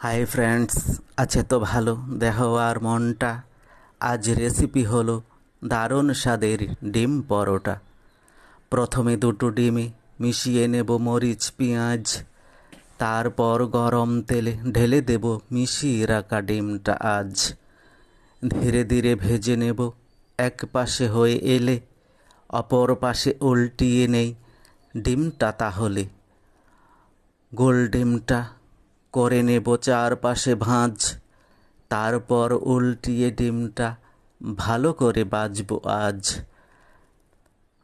Hi friends, আছে তো ভালো। দেহ আর মনটা। আজ রেসিপি হলো দারুণ স্বাদের ডিম পরোটা। প্রথমে দুটো ডিমে মিশিয়ে নেব মরিচ, পেঁয়াজ। তারপর গরম তেলে ঢেলে দেব মিশিয়ে রাখা ডিমটা আজ। ধীরে ধীরে ভেজে নেব এক পাশে হয়ে এলে অপর পাশে উল্টিয়ে নেই ডিমটা তাহলে। গোল ডিমটা করে নেব চারপাশে ভাঁজ। তারপর উল্টিয়ে ডিমটা ভালো করে বাজবো আজ।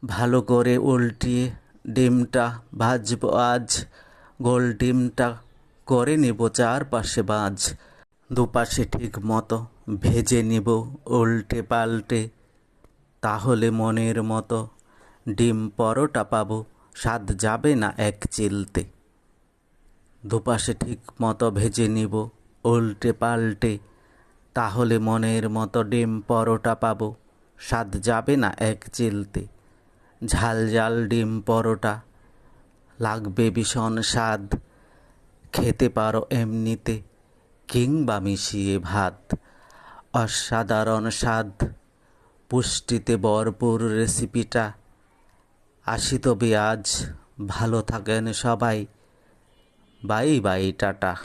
ভালো করে উল্টিয়ে ডিমটা ভাজবো আজ। গোল ডিমটা করে নেব চারপাশে বাজ দুপাশে ঠিক মতো ভেজে নেব উল্টে পাল্টে। তাহলে মনের মতো ডিম পরোটা পাবো। স্বাদ যাবে না এক চিলতে। দুপাশে ঠিক মতো ভেজে নিব, উল্টে পাল্টে। তাহলে মনের মতো ডিম পরোটা পাবো। স্বাদ যাবে না এক চিলতে। ঝাল ঝাল ডিম পরোটা। লাগবে ভীষণ স্বাদ। খেতে পারো এমনিতে, কিংবা মিশিয়ে ভাত। অসাধারণ স্বাদ। পুষ্টিতে ভরপুর রেসিপিটা। আসি তবে আজ। ভালো থাকেন সবাই। Bye bye tata.